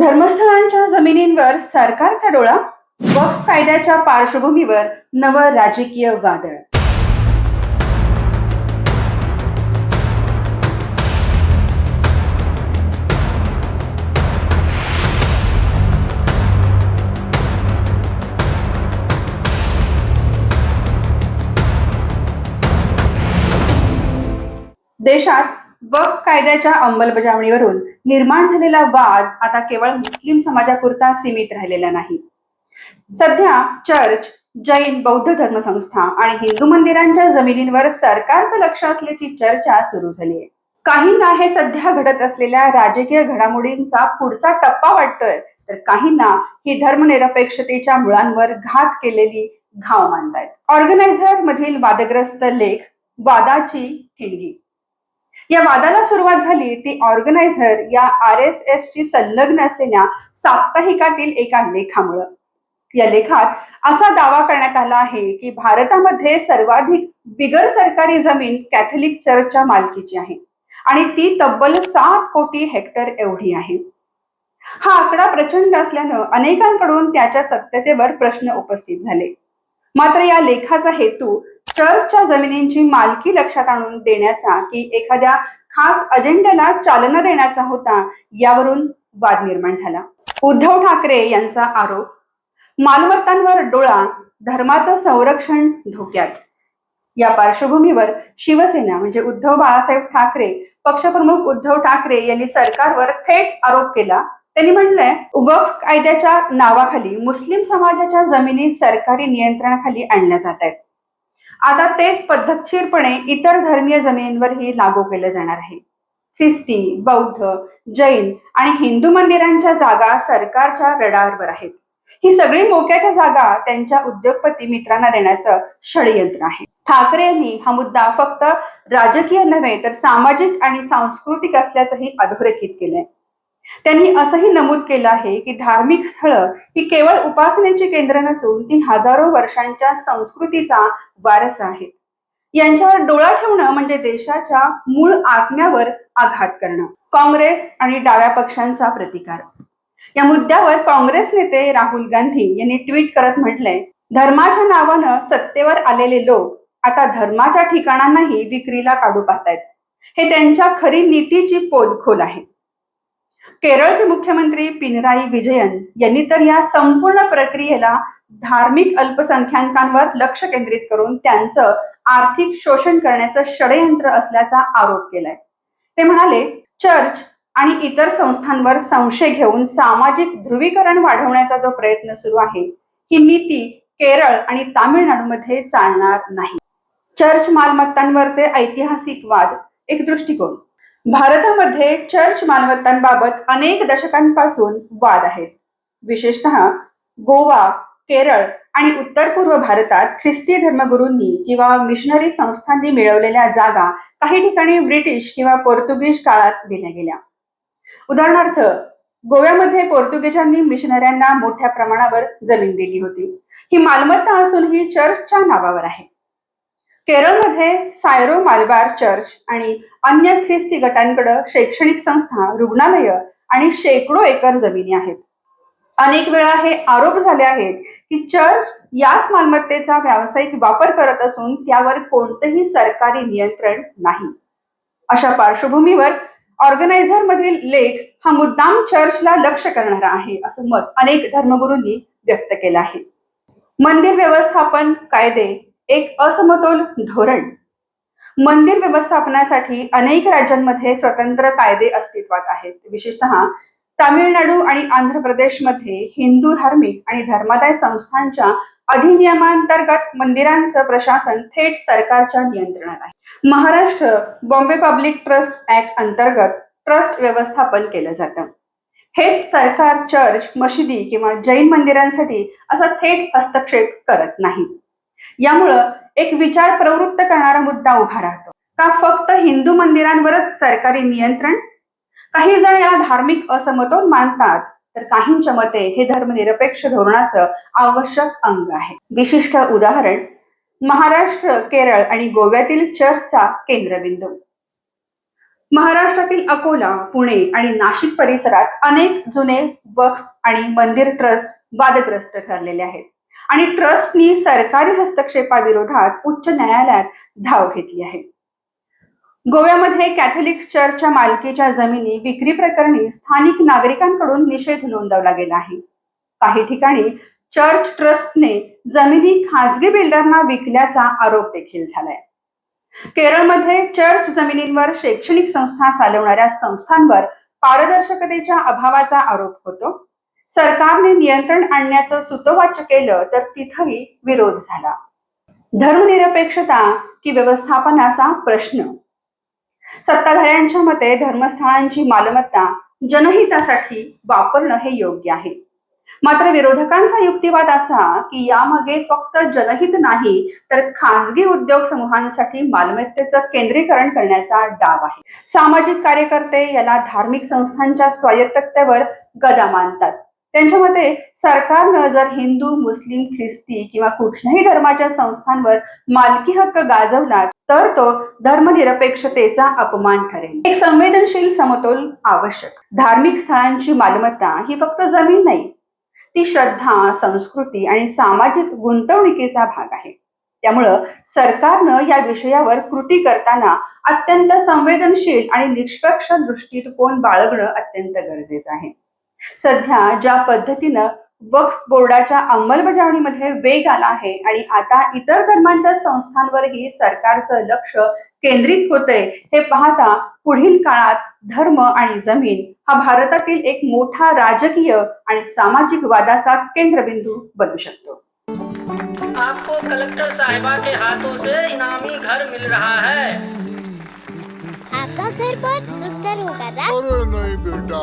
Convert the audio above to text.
धर्मस्थळांच्या जमिनींवर सरकारचा डोळा वक्फ कायद्याच्या पार्श्वभूमीवर नवं राजकीय वादळ. देशात वक्फ कायद्याच्या अंमलबजावणीवरून निर्माण झालेला वाद आता केवळ मुस्लिम समाजापुरता सीमित राहिलेला नाही. सध्या चर्च जैन बौद्ध धर्मसंस्था आणि हिंदू मंदिरांच्या जमिनींवर सरकारचं लक्ष असल्याची चर्चा सुरू झाली आहे काहींना हे सध्या घडत असलेल्या राजकीय घडामोडींचा पुढचा टप्पा वाटतोय तर काहींना ही धर्मनिरपेक्षतेच्या मुळांवर घात केलेली घाव मानतायत ऑर्गनायझर मधील वादग्रस्त लेख वादाची ठिणगी. या वादाला सुरुवात झाली ती ऑर्गनायझर या आर एस एस ची संलग्न असलेल्या साप्ताहिकातील एका लेखामुळं. या लेखात असा दावा करण्यात आला आहे की भारतामध्ये सर्वाधिक बिगर सरकारी जमीन कॅथलिक चर्चच्या मालकीची आहे आणि ती तब्बल सात कोटी हेक्टर एवढी आहे. हा आकडा प्रचंड असल्यानं अनेकांकडून त्याच्या सत्यतेवर प्रश्न उपस्थित झाले. मात्र या लेखाचा हेतू चर्चच्या जमिनींची मालकी लक्षात आणून देण्याचा की एखाद्या खास अजेंड्याला चालना देण्याचा होता यावरून वाद निर्माण झाला. उद्धव ठाकरे यांचा आरोप. मालमत्तांवर डोळा धर्माचं संरक्षण धोक्यात. या पार्श्वभूमीवर शिवसेना म्हणजे उद्धव बाळासाहेब ठाकरे पक्षप्रमुख उद्धव ठाकरे यांनी सरकारवर थेट आरोप केला. त्यांनी म्हणलंय वक्फ कायद्याच्या नावाखाली मुस्लिम समाजाच्या जमिनी सरकारी नियंत्रणाखाली आणल्या जात आहेत. आता तेच पद्धतशीरपणे इतर धर्मीय जमिनींवरही लागू केलं जाणार आहे. ख्रिस्ती बौद्ध जैन आणि हिंदू मंदिरांच्या जागा सरकारच्या रडारवर आहेत. ही सगळी मोक्याच्या जागा त्यांच्या उद्योगपती मित्रांना देण्याचं षडयंत्र आहे. ठाकरे यांनी हा मुद्दा फक्त राजकीय नव्हे तर सामाजिक आणि सांस्कृतिक असल्याचंही अधोरेखित केलंय. त्यांनी असंही नमूद केलं आहे की धार्मिक स्थळं ही केवळ उपासनेची केंद्र नसून ती हजारो वर्षांच्या संस्कृतीचा वारस आहेत. यांच्यावर डोळा ठेवणं म्हणजे देशाच्या मूळ आत्म्यावर आघात करणं. काँग्रेस आणि डाव्या पक्षांचा प्रतिकार. या मुद्द्यावर काँग्रेस नेते राहुल गांधी यांनी ट्विट करत म्हटलंय धर्माच्या नावानं सत्तेवर आलेले लोक आता धर्माच्या ठिकाणांनाही विक्रीला काढू पाहतायत. हे त्यांच्या खरी नीतीची पोलखोल आहे. केरळचे मुख्यमंत्री पिनराई विजयन यांनी तर या संपूर्ण प्रक्रियेला धार्मिक अल्पसंख्याकांवर लक्ष केंद्रित करून त्यांचं आर्थिक शोषण करण्याचं षडयंत्र असल्याचा आरोप केलाय. ते म्हणाले चर्च आणि इतर संस्थांवर संशय घेऊन सामाजिक ध्रुवीकरण वाढवण्याचा जो प्रयत्न सुरू आहे ही नीती केरळ आणि तामिळनाडूमध्ये चालणार नाही. चर्च मालमत्तांवरचे ऐतिहासिक वाद एक दृष्टिकोन. भारतामध्ये चर्च मालमत्तांबाबत अनेक दशकांपासून वाद आहेत. विशेषतः गोवा केरळ आणि उत्तर पूर्व भारतात ख्रिस्ती धर्मगुरूंनी किंवा मिशनरी संस्थांनी मिळवलेल्या जागा काही ठिकाणी ब्रिटिश किंवा पोर्तुगीज काळात दिल्या गेल्या. उदाहरणार्थ गोव्यामध्ये पोर्तुगीजांनी मिशनऱ्यांना मोठ्या प्रमाणावर जमीन दिली होती. ही मालमत्ता असून ही चर्चच्या नावावर आहे. केरळमध्ये सायरो मालबार चर्च आणि अन्य ख्रिस्ती गटांकडे शैक्षणिक संस्था रुग्णालय आणि शेकडो एकर जमिनी आहेत. अनेक वेळा हे आरोप झाले आहेत की चर्च याच मालमत्तेचा व्यावसायिक वापर करत असून त्यावर कोणतंही सरकारी नियंत्रण नाही. अशा पार्श्वभूमीवर ऑर्गनायझर मधील लेख हा मुद्दाम चर्चला लक्ष करणारा आहे असं मत अनेक धर्मगुरूंनी व्यक्त केलं आहे. मंदिर व्यवस्थापन कायदे एक असमतोल धोरण. मंदिर व्यवस्थापनासाठी अनेक राज्यांमध्ये स्वतंत्र कायदे अस्तित्वात आहेत. विशेषतः तामिळनाडू आणि आंध्र प्रदेशमध्ये हिंदू धार्मिक आणि धर्मादाय संस्थांच्या अधिनियमांतर्गत मंदिरांचं प्रशासन थेट सरकारच्या नियंत्रणात आहे. Maharashtra Bombay public trust act अंतर्गत ट्रस्ट व्यवस्थापन केलं जातं. हेच सरकार चर्च मशिदी किंवा जैन मंदिरांसाठी असा थेट हस्तक्षेप करत नाही. यामुळं एक विचार प्रवृत्त करणारा मुद्दा उभा राहतो. का फक्त हिंदू मंदिरांवरच सरकारी नियंत्रण? काही जण याला धार्मिक असमतोल मानतात तर काहींच्या मते हे धर्मनिरपेक्ष धोरणाचं आवश्यक अंग आहे. विशिष्ट उदाहरण महाराष्ट्र केरळ आणि गोव्यातील चर्चचा केंद्रबिंदू. महाराष्ट्रातील अकोला पुणे आणि नाशिक परिसरात अनेक जुने वक्फ आणि मंदिर ट्रस्ट वादग्रस्त ठरलेले आहेत. आणि ट्रस्टनी सरकारी हस्तक्षेपाविरोधात उच्च न्यायालयात धाव घेतली आहे. गोव्यामध्ये कॅथलिक चर्चच्या मालकीच्या जमिनी विक्री प्रकरणी स्थानिक नागरिकांकडून निषेध नोंदवला गेला आहे. काही ठिकाणी चर्च ट्रस्टने जमिनी खासगी बिल्डरना विकल्याचा आरोप देखील झालाय. केरळमध्ये चर्च जमिनींवर शैक्षणिक संस्था चालवणाऱ्या संस्थांवर पारदर्शकतेच्या अभावाचा आरोप होतो. सरकारने नियंत्रण आणण्याचं सुतोवाच केलं तर तिथंही विरोध झाला. धर्मनिरपेक्षता की व्यवस्थापनाचा प्रश्न. सत्ताधाऱ्यांच्या मते धर्मस्थळांची मालमत्ता जनहितासाठी वापरणं हे योग्य आहे. मात्र विरोधकांचा युक्तिवाद असा की यामागे फक्त जनहित नाही तर खासगी उद्योग समूहांसाठी मालमत्तेचं केंद्रीकरण करण्याचा डाव आहे. सामाजिक कार्यकर्ते याला धार्मिक संस्थांच्या स्वायत्ततेवर गदा मानतात. त्यांच्या मते सरकारनं जर हिंदू मुस्लिम ख्रिस्ती किंवा कुठल्याही धर्माच्या संस्थांवर मालकी हक्क गाजवला तर तो धर्मनिरपेक्षतेचा अपमान ठरेल. एक संवेदनशील समतोल आवश्यक. धार्मिक स्थळांची मालमत्ता ही फक्त जमीन नाही ती श्रद्धा संस्कृती आणि सामाजिक गुंतवणुकीचा भाग आहे. त्यामुळं सरकारनं या विषयावर कृती करताना अत्यंत संवेदनशील आणि निष्पक्ष दृष्टिकोन बाळगणं अत्यंत गरजेचं आहे. सध्या ज्या पद्धतीनं वक्फ बोर्डाच्या अंमलबजावणीमध्ये वेग आला आहे आणि आता इतर धर्मांच्या संस्थांवरही सरकारचं लक्ष केंद्रित होतंय हे पाहता पुढील काळात धर्म आणि जमीन हा भारतातील एक मोठा राजकीय आणि सामाजिक वादाचा केंद्रबिंदू बनू शकतो. आपको कलेक्टर साहिबा के हाथों से इनामी घर मिल रहा है। आपका घर बहुत सुंदर होगा ना अरे नहीं बेटा।